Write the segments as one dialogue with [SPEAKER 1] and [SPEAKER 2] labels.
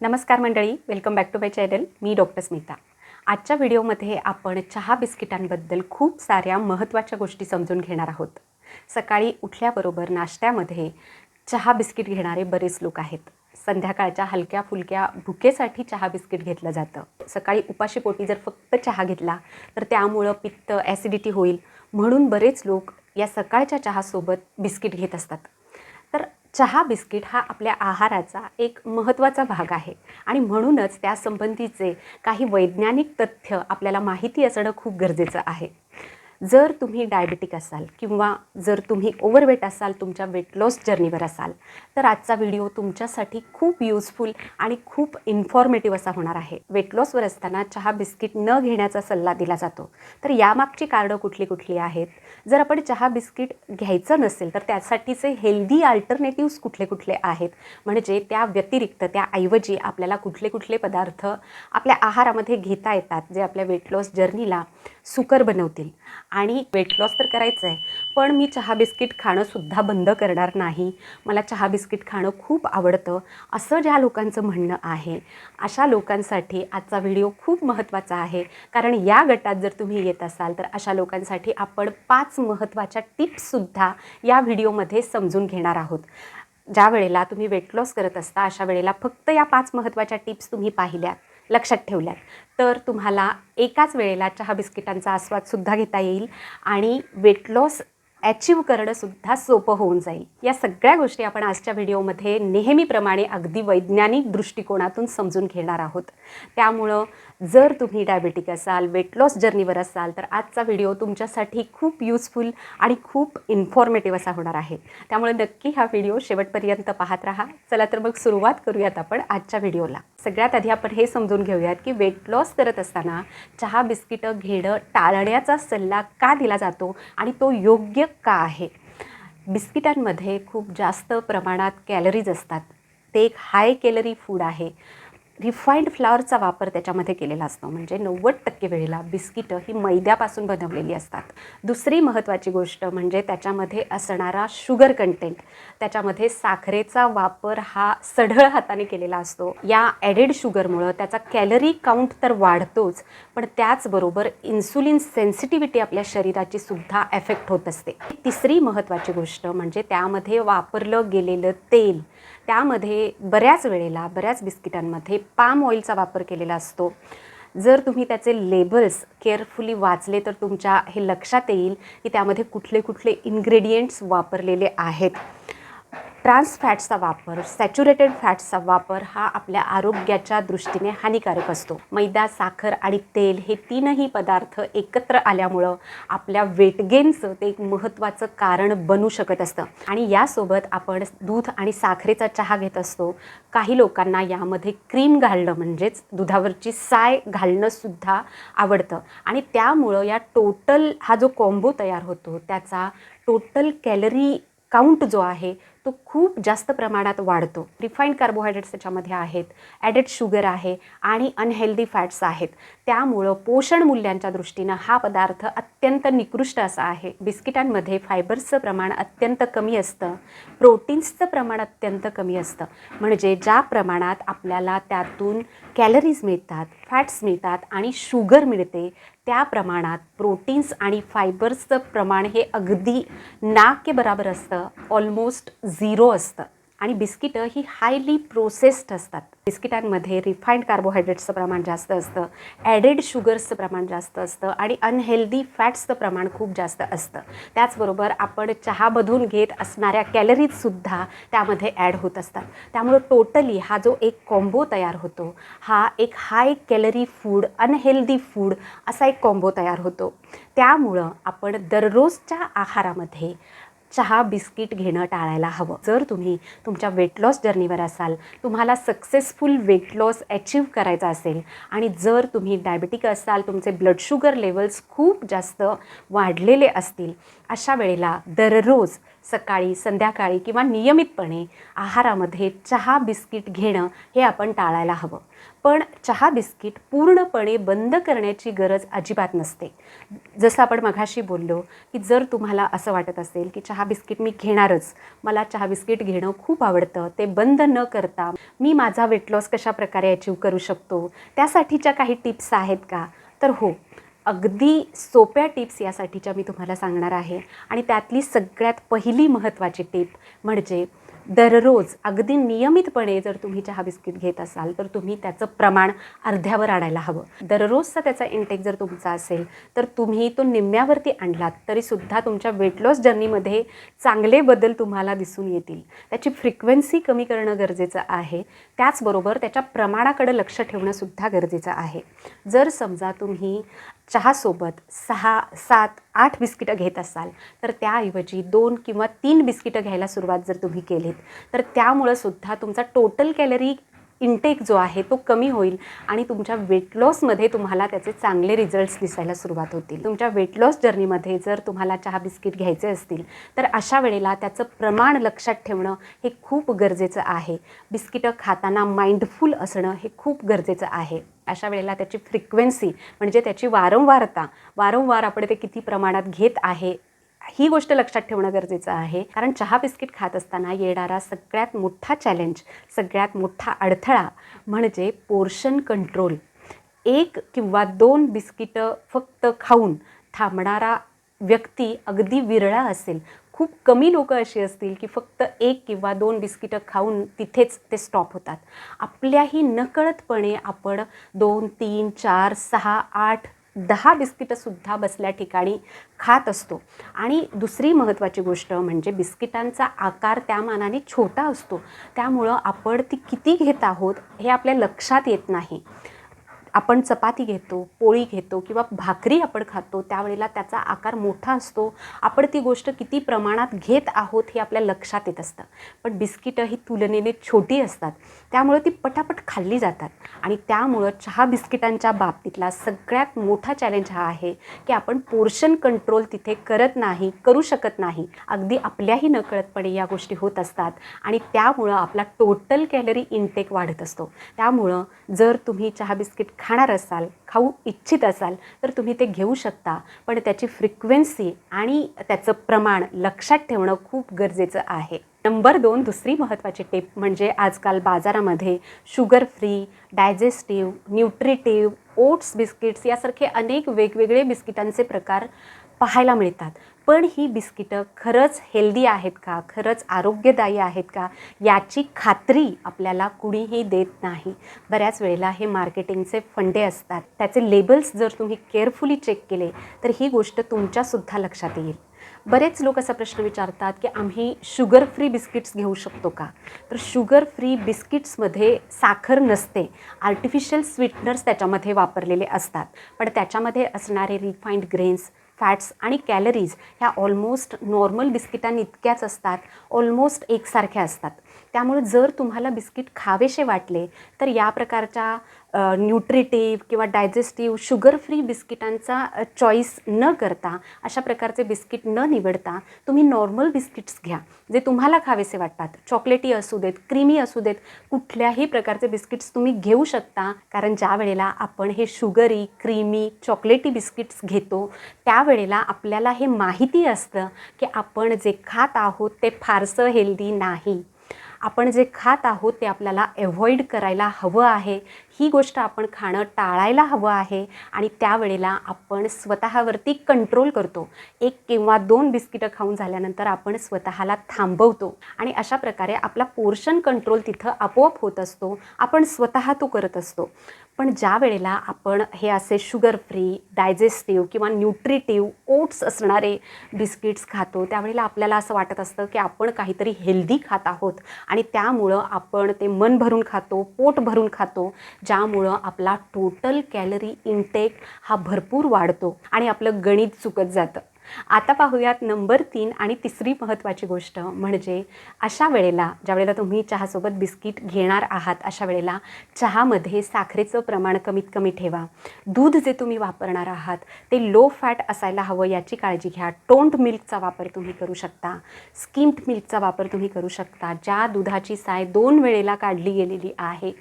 [SPEAKER 1] नमस्कार मंडळी welcome back to my channel me doctor Smita. आजच्या व्हिडिओमध्ये आपण चहा बिस्किटांबद्दल खूप साऱ्या महत्त्वाच्या गोष्टी समजून घेणार आहोत. सकाळी उठल्याबरोबर नाश्त्यामध्ये चहा बिस्किट घेणारे बरेच लोक आहेत. संध्याकाळच्या हलक्या फुलक्या भुकेसाठी चहा बिस्किट घेतलं जातं. सकाळी उपाशीपोटी जर फक्त चहा घेतला तर त्यामुळं पित्त ॲसिडिटी होईल. म्हणून बरेच लोक या सकाळच्या चहासोबत बिस्किट घेत असतात. तर चहा बिस्किट हा आपल्या आहाराचा एक महत्त्वाचा भाग आहे. आणि म्हणूनच त्यासंबंधीचे काही वैज्ञानिक तथ्य आपल्याला माहिती असणं खूप गरजेचं आहे. जर तुम्ही डायबेटिक असाल किंवा जर तुम्ही ओव्हरवेट असाल तुमच्या वेट लॉस जर्नीवर असाल तर आजचा व्हिडिओ तुमच्यासाठी खूप युजफुल आणि खूप इन्फॉर्मेटिव्ह असा होणार आहे. वेट लॉसवर असताना चहा बिस्किट न घेण्याचा सल्ला दिला जातो. तर यामागची कारणं कुठली कुठली आहेत? जर आपण चहा बिस्किट घ्यायचं नसेल तर त्यासाठीचे हेल्दी अल्टरनेटिव्ह कुठले कुठले आहेत? म्हणजे त्या व्यतिरिक्त त्याऐवजी आपल्याला कुठले कुठले पदार्थ आपल्या आहारामध्ये घेता येतात जे आपल्या वेट लॉस जर्नीला सुकर बनवतील. आणि वेट लॉस तर करायचं आहे पण मी चहा बिस्किट खाणंसुद्धा बंद करणार नाही. मला चहा बिस्किट खाणं खूप आवडतं असं ज्या लोकांचं म्हणणं आहे. अशा लोकांसाठी आजचा व्हिडिओ खूप महत्त्वाचा आहे. कारण या गटात जर तुम्ही येत असाल तर अशा लोकांसाठी आपण पाच महत्त्वाच्या टिप्ससुद्धा या व्हिडिओमध्ये समजून घेणार आहोत. ज्या वेळेला तुम्ही वेट लॉस करत असता अशा वेळेला फक्त या पाच महत्त्वाच्या टिप्स तुम्ही पाहिल्यात. लक्षात ठेवल्यात. तर तुम्हाला एकाच वेळेला चहा बिस्किटांचा आस्वादसुद्धा घेता येईल आणि वेट लॉस अचीव करणंसुद्धा सोपं होऊन जाईल. या सगळ्या गोष्टी आपण आजच्या व्हिडिओमध्ये नेहमीप्रमाणे अगदी वैज्ञानिक दृष्टिकोनातून समजून घेणार आहोत. त्यामुळं जर तुम्ही डायबेटिक असाल वेट लॉस जर्नीवर असाल तर आजचा व्हिडिओ तुमच्यासाठी खूप यूजफुल आणि खूप इन्फॉर्मेटिव्ह असा होणार आहे. त्यामुळे नक्की हा व्हिडिओ शेवटपर्यंत पाहत राहा. चला तर मग सुरुवात करूयात आपण आजच्या व्हिडिओला सगळ्यात आधी आपण हे समजून घेऊयात की वेट लॉस करत असताना चहा बिस्किटं घेणं टाळण्याचा सल्ला का दिला जातो आणि तो योग्य का आहे? बिस्किटांमध्ये खूप जास्त प्रमाणात कॅलरीज असतात. ते एक हाय कॅलरी फूड आहे. रिफाईंड फ्लॉवरचा वापर त्याच्यामध्ये केलेला असतो. म्हणजे नव्वद टक्के वेळेला बिस्किटं ही मैद्यापासून बनवलेली असतात. दुसरी महत्त्वाची गोष्ट म्हणजे त्याच्यामध्ये असणारा शुगर कंटेंट त्याच्यामध्ये साखरेचा वापर हा सढळ हाताने केलेला असतो. या ॲडेड शुगरमुळं त्याचा कॅलरी काउंट तर वाढतोच पण त्याचबरोबर इन्सुलिन सेन्सिटिव्हिटी आपल्या शरीराची सुद्धा एफेक्ट होत असते. तिसरी महत्त्वाची गोष्ट म्हणजे त्यामध्ये वापरलं गेलेलं तेल त्यामध्ये बऱ्याच वेळेला बऱ्याच बिस्किटांमध्ये पाम ऑइलचा वापर केलेला असतो. जर तुम्ही त्याचे लेबल्स केअरफुली वाचले तर तुमच्या हे लक्षात येईल की त्यामध्ये कुठले कुठले इन्ग्रेडियंट्स वापरलेले आहेत. ट्रान्स फॅट्सचा वापर सॅच्युरेटेड फॅट्सचा वापर हा आपल्या आरोग्याच्या दृष्टीने हानिकारक असतो. मैदा साखर आणि तेल हे तीनही पदार्थ एकत्र आल्यामुळं आपल्या वेट गेनचं ते एक महत्त्वाचं कारण बनू शकत असतं. आणि यासोबत आपण दूध आणि साखरेचा चहा घेत असतो. काही लोकांना यामध्ये क्रीम घालणं म्हणजेच दुधावरची साय घालणंसुद्धा आवडतं. आणि त्यामुळं या टोटल हा जो कॉम्बो तयार होतो त्याचा टोटल कॅलरी काउंट जो आहे तो खूप जास्त प्रमाणात वाढतो. रिफाईंड कार्बोहायड्रेट्स त्याच्यामध्ये आहेत. ॲडेड शुगर आहे आणि अनहेल्दी फॅट्स आहेत. त्यामुळं पोषण मूल्यांच्या दृष्टीनं हा पदार्थ अत्यंत निकृष्ट असा आहे. बिस्किटांमध्ये फायबर्सचं प्रमाण अत्यंत कमी असतं. प्रोटीन्सचं प्रमाण अत्यंत कमी असतं. म्हणजे ज्या प्रमाणात आपल्याला त्यातून कॅलरीज मिळतात फॅट्स मिळतात आणि शुगर मिळते त्या प्रमाणात प्रोटीन्स आणि फायबर्सचं प्रमाण हे अगदी ना के बराबर असतं. ऑलमोस्ट झिरो असतं. आणि बिस्किटं ही हायली प्रोसेस्ड असतात. बिस्किटांमध्ये रिफाईंड कार्बोहायड्रेट्सचं प्रमाण जास्त असतं ॲडेड शुगर्सचं प्रमाण जास्त असतं आणि अनहेल्दी फॅट्सचं प्रमाण खूप जास्त असतं. त्याचबरोबर आपण चहामधून घेत असणाऱ्या कॅलरीजसुद्धा त्यामध्ये ॲड होत असतात. त्यामुळं टोटली हा जो एक कॉम्बो तयार होतो हा एक high calorie food unhealthy food असा एक कॉम्बो तयार होतो. त्यामुळं आपण दररोजच्या आहारामध्ये चहा बिस्किट घेणं टाळायला हवं. जर तुम्ही तुमच्या वेट लॉस जर्नीवर असाल तुम्हाला सक्सेसफुल वेट लॉस अचीव करायचा असेल आणि जर तुम्ही डायबेटिक असाल तुमचे ब्लड शुगर लेवल्स खूप जास्त वाढलेले असतील अशा वेळेला दररोज सकाळी संध्याकाळी किंवा नियमितपणे आहारामध्ये चहा बिस्किट घेणं हे आपण टाळायला हवं. पण चहा बिस्किट पूर्णपणे बंद करण्याची गरज अजिबात नसते. जसं आपण मघाशी बोललो की जर तुम्हाला असं वाटत असेल की चहा बिस्किट मी घेणारच मला चहा बिस्किट घेणं खूप आवडतं ते बंद न करता मी माझा वेट लॉस कशा प्रकारे अचीव करू शकतो त्यासाठीच्या काही टिप्स आहेत का? तर हो अगदी सोप्या टिप्स यासाठीच्या मी तुम्हाला सांगणार आहे. आणि त्यातली सगळ्यात पहिली महत्त्वाची टिप म्हणजे दररोज अगदी नियमितपणे जर तुम्ही चहा बिस्किट घेत असाल तर तुम्ही त्याचं प्रमाण अर्ध्यावर आणायला हवं. दररोजचा त्याचा इंटेक जर तुमचा असेल तर तुम्ही तो निम्म्यावरती आणलात तरीसुद्धा तुमच्या वेट लॉस जर्नीमध्ये चांगले बदल तुम्हाला दिसून येतील. त्याची फ्रिक्वेन्सी कमी करणं गरजेचं आहे. त्याचबरोबर त्याच्या प्रमाणाकडे लक्ष ठेवणंसुद्धा गरजेचं आहे. जर समजा तुम्ही चहासोबत सहा सात आठ बिस्किटं घेत असाल तर त्याऐवजी दोन किंवा तीन बिस्किटं घ्यायला सुरुवात जर तुम्ही केलीत तर त्यामुळं सुद्धा तुमचा टोटल कॅलरी इंटेक जो आहे तो कमी होईल आणि तुमच्या वेट लॉसमध्ये तुम्हाला त्याचे चांगले रिझल्ट्स दिसायला सुरुवात होतील. तुमच्या वेट लॉस जर्नीमध्ये जर तुम्हाला चहा बिस्किट घ्यायचे असतील तर अशा वेळेला त्याचं प्रमाण लक्षात ठेवणं हे खूप गरजेचं आहे. बिस्किटं खाताना माइंडफुल असणं हे खूप गरजेचं आहे. अशा वेळेला त्याची फ्रिक्वेन्सी म्हणजे त्याची वारंवारता वारंवार आपण ते किती प्रमाणात घेत आहे ही गोष्ट लक्षात ठेवणं गरजेचं आहे. कारण चहा बिस्किट खात असताना येणारा सगळ्यात मोठा चॅलेंज सगळ्यात मोठा अडथळा म्हणजे पोर्शन कंट्रोल एक किंवा दोन बिस्किटं फक्त खाऊन थांबणारा व्यक्ती अगदी विरळा असेल. खूप कमी लोक अशी असतील की फक्त एक किंवा दोन बिस्किटं खाऊन तिथेच ते स्टॉप होतात. आपल्याही नकळतपणे आपण दोन तीन चार सहा आठ दहा बिस्किटंसुद्धा बसल्या ठिकाणी खात असतो. आणि दुसरी महत्त्वाची गोष्ट म्हणजे बिस्किटांचा आकार त्या मानाने छोटा असतो. त्यामुळं आपण ती किती घेत आहोत हे आपल्या लक्षात येत नाही. आपण चपाती घेतो पोळी घेतो किंवा भाकरी आपण खातो त्यावेळेला त्याचा आकार मोठा असतो. आपण ती गोष्ट किती प्रमाणात घेत आहोत हे आपल्या लक्षात येत असतं. पण बिस्किटं ही तुलनेने छोटी असतात. त्यामुळं ती पटापट खाल्ली जातात. आणि त्यामुळं चहा बिस्किटांच्या बाबतीतला सगळ्यात मोठा चॅलेंज हा आहे की आपण पोर्शन कंट्रोल तिथे करत नाही करू शकत नाही. अगदी आपल्याही नकळतपणे या गोष्टी होत असतात. आणि त्यामुळं आपला टोटल कॅलरी इनटेक वाढत असतो. त्यामुळं जर तुम्ही चहा बिस्किट खा खाणार असाल खाऊ इच्छित असाल तर तुम्ही ते घेऊ शकता. पण त्याची फ्रिक्वेन्सी आणि त्याचं प्रमाण लक्षात ठेवणं खूप गरजेचं आहे. नंबर दोन दुसरी महत्त्वाची टिप म्हणजे आजकाल बाजारामध्ये sugar free digestive nutritive oats biscuits यासारखे अनेक वेगवेगळे बिस्किटांचे प्रकार पाहायला मिळतात. पण ही बिस्किटं खरंच हेल्दी आहेत का? खरंच आरोग्यदायी आहेत का? याची खात्री आपल्याला कुणीही देत नाही. बऱ्याच वेळेला हे मार्केटिंगचे फंडे असतात. त्याचे लेबल्स जर तुम्ही केअरफुली चेक केले तर ही गोष्ट तुमच्यासुद्धा लक्षात येईल. बरेच लोक असा प्रश्न विचारतात की आम्ही शुगर फ्री बिस्किट्स घेऊ शकतो का? तर शुगर फ्री बिस्किट्समध्ये साखर नसते. आर्टिफिशियल स्वीटनर्स त्याच्यामध्ये वापरलेले असतात. पण त्याच्यामध्ये असणारे रिफाईंड ग्रेन्स फॅट्स आणि कॅलरीज ह्या ऑलमोस्ट नॉर्मल बिस्किटांइतक्याच असतात ऑलमोस्ट एकसारख्या असतात. त्यामुळे जर तुम्हाला बिस्किट खावेसे वाटले तर या प्रकारच्या न्यूट्रिटिव्ह किंवा डायजेस्टिव्ह शुगर फ्री बिस्किटांचा चॉईस न करता अशा प्रकारचे बिस्किट न निवडता तुम्ही नॉर्मल बिस्किट्स घ्या जे तुम्हाला खावेसे वाटतात. चॉकलेटी असू देत क्रीमी असू देत कुठल्याही प्रकारचे बिस्किट्स तुम्ही घेऊ शकता. कारण ज्या वेळेला आपण हे शुगरी क्रीमी चॉकलेटी बिस्किट्स घेतो त्यावेळेला आपल्याला हे माहिती असतं की आपण जे खात आहोत ते फारसं हेल्दी नाही. आपण जे खात आहोत ते आपल्याला एव्हॉइड करायला हवं आहे. ही गोष्ट आपण खाणं टाळायला हवं आहे आणि त्यावेळेला आपण स्वतःवरती कंट्रोल करतो. एक किंवा दोन बिस्किटं खाऊन झाल्यानंतर आपण स्वतःला थांबवतो आणि अशा प्रकारे आपला पोर्शन कंट्रोल तिथं आपोआप होत असतो. आपण स्वतः तो करत असतो. पण ज्या वेळेला आपण हे असे शुगर फ्री डायजेस्टिव्ह किंवा न्यूट्रिटिव्ह ओट्स असणारे बिस्किट्स खातो त्यावेळेला आपल्याला असं वाटत असतं की आपण काहीतरी हेल्दी खात आहोत. आणि त्यामुळं आपण ते मन भरून खातो पोट भरून खातो ज्यामुळं आपला टोटल कॅलरी इनटेक हा भरपूर वाढतो आणि आपलं गणित चुकत जातं. आता पाहूयात नंबर तीन आणि तिसरी महत्त्वाची गोष्ट म्हणजे अशा वेळेला ज्या वेळेला तुम्ही चहासोबत बिस्किट घेणार आहात अशा वेळेला चहामध्ये साखरेचं प्रमाण कमीत कमी ठेवा. दूध जे तुम्ही वापरणार आहात ते लो फॅट असायला हवं याची काळजी घ्या. टोंड मिल्कचा वापर तुम्ही करू शकता. स्किम्ड मिल्कचा वापर तुम्ही करू शकता. ज्या दुधाची साय दोन वेळेला काढली गेलेली आहे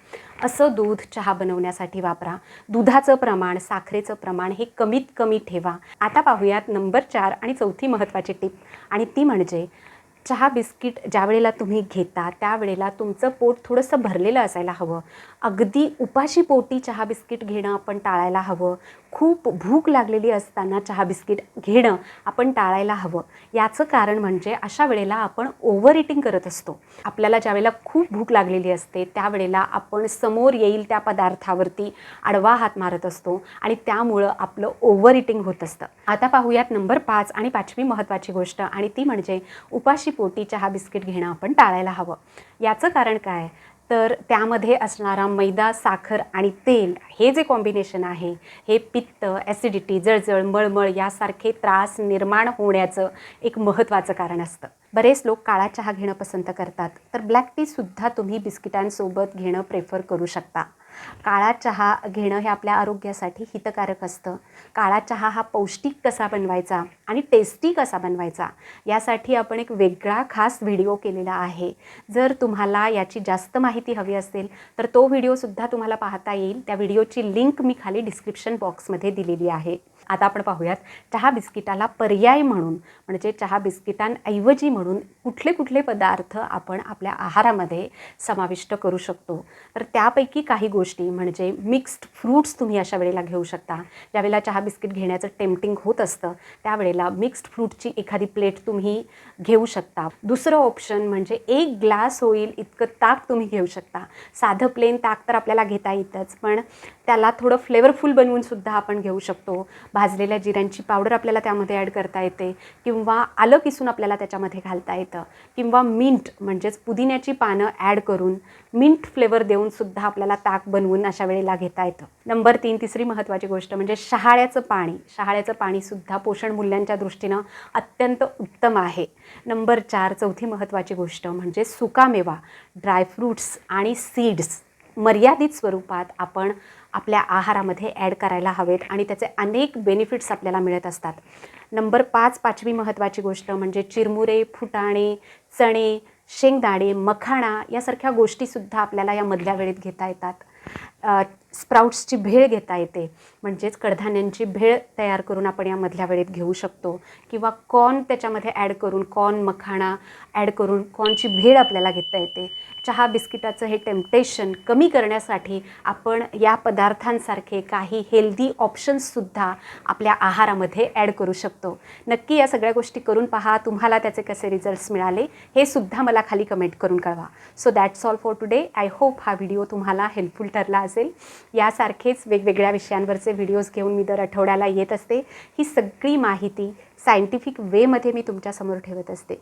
[SPEAKER 1] असं दूध चहा बनवण्यासाठी वापरा. दुधाचं प्रमाण साखरेचं प्रमाण हे कमीत कमी ठेवा. आता पाहूयात नंबर चार आणि चौथी महत्त्वाची टीप. आणि ती म्हणजे चहा बिस्किट ज्या वेळेला तुम्ही घेता त्यावेळेला तुमचं पोट थोडंसं भरलेलं असायला हवं. अगदी उपाशी पोटी चहा बिस्किट घेणं आपण टाळायला हवं. खूप भूक लागलेली असताना चहा बिस्किट घेणं आपण टाळायला हवं. याचं कारण म्हणजे अशा वेळेला आपण ओव्हर इटिंग करत असतो. आपल्याला ज्यावेळेला खूप भूक लागलेली असते त्यावेळेला आपण समोर येईल त्या पदार्थावरती आडवा हात मारत असतो आणि त्यामुळं आपलं ओव्हर इटिंग होत असतं. आता पाहूयात नंबर पाच आणि पाचवी महत्त्वाची गोष्ट आणि ती म्हणजे उपाशी पोटी चहा बिस्किट घेणं आपण टाळायला हवं. याचं कारण काय? तर त्यामध्ये असणारा मैदा साखर आणि तेल हे जे कॉम्बिनेशन आहे हे पित्त ॲसिडिटी जळजळ मळमळ यासारखे त्रास निर्माण होण्याचं एक महत्त्वाचं कारण असतं. बरेच लोक काळा चहा घेणं पसंत करतात तर ब्लॅक टीसुद्धा तुम्ही बिस्किटांसोबत घेणं प्रेफर करू शकता. काळा चहा घेणं हे आपल्या आरोग्यासाठी हितकारक असतं. काळा चहा हा पौष्टिक कसा बनवायचा आणि टेस्टी कसा बनवायचा यासाठी आपण एक वेगळा खास व्हिडिओ केलेला आहे. जर तुम्हाला याची जास्त माहिती हवी असेल तर तो व्हिडिओसुद्धा तुम्हाला पाहता येईल. त्या व्हिडिओची लिंक मी खाली डिस्क्रिप्शन बॉक्समध्ये दिलेली आहे. आता आपण पाहूयात चहा बिस्किटाला पर्याय म्हणून म्हणजे चहा बिस्किटांऐवजी म्हणून कुठले कुठले पदार्थ आपण आपल्या आहारामध्ये समाविष्ट करू शकतो. तर त्यापैकी काही गोष्टी म्हणजे मिक्स्ड फ्रूट्स तुम्ही अशा वेळेला घेऊ शकता. ज्यावेळेला चहा बिस्किट घेण्याचं टेम्पटिंग होत असतं त्यावेळेला मिक्स्ड फ्रूटची एखादी प्लेट तुम्ही घेऊ शकता. दुसरं ऑप्शन म्हणजे एक ग्लास होईल इतकं ताक तुम्ही घेऊ शकता. साधं प्लेन ताक तर आपल्याला घेता येतंच पण त्याला थोडं फ्लेवरफुल बनवून सुद्धा आपण घेऊ शकतो. भाजलेल्या जिऱ्यांची पावडर आपल्याला त्यामध्ये ॲड करता येते. किंवा आलं किसून आपल्याला त्याच्यामध्ये घालता येतं. किंवा मिंट म्हणजेच पुदिन्याची पानं ॲड करून मिंट फ्लेवर देऊन सुद्धा आपल्याला ताक बनवून अशा वेळेला घेता येतं. नंबर तीन तिसरी महत्त्वाची गोष्ट म्हणजे शहाळ्याचं पाणी. शहाळ्याचं पाणीसुद्धा पोषण मूल्यांच्या दृष्टीनं अत्यंत उत्तम आहे. नंबर चार चौथी महत्त्वाची गोष्ट म्हणजे सुकामेवा. ड्रायफ्रूट्स आणि सीड्स मर्यादित स्वरूपात आपण आपल्या आहारामध्ये ॲड करायला हवेत आणि त्याचे अनेक बेनिफिट्स आपल्याला मिळत असतात. नंबर पाच पाचवी महत्त्वाची गोष्ट म्हणजे चिरमुरे फुटाणे चणे शेंगदाणे मखाणा यासारख्या गोष्टीसुद्धा आपल्याला या मधल्या वेळेत घेता येतात. स्प्राउट्सची भेळ घेता येते. म्हणजेच कडधान्यांची भेळ तयार करून आपण या मधल्या वेळेत घेऊ शकतो. किंवा कॉर्न त्याच्यामध्ये ॲड करून कॉर्न मखाणा ॲड करून कॉर्नची भेळ आपल्याला घेता येते. चहा बिस्किटाचं हे टेम्पटेशन कमी करण्यासाठी आपण या पदार्थांसारखे काही हेल्दी ऑप्शन्ससुद्धा आपल्या आहारामध्ये ॲड करू शकतो. नक्की या सगळ्या गोष्टी करून पहा तुम्हाला त्याचे कसे रिझल्ट्स मिळाले हे सुद्धा मला खाली कमेंट करून कळवा. So that's all for today I hope हा व्हिडिओ तुम्हाला हेल्पफुल ठरला असेल. यासारखेच वेगवेगळ्या विषयांवरचे व्हिडिओज घेऊन मी दर आठवड्याला येत असते. ही सगळी माहिती सायंटिफिक वेमध्ये मी तुमच्यासमोर ठेवत असते.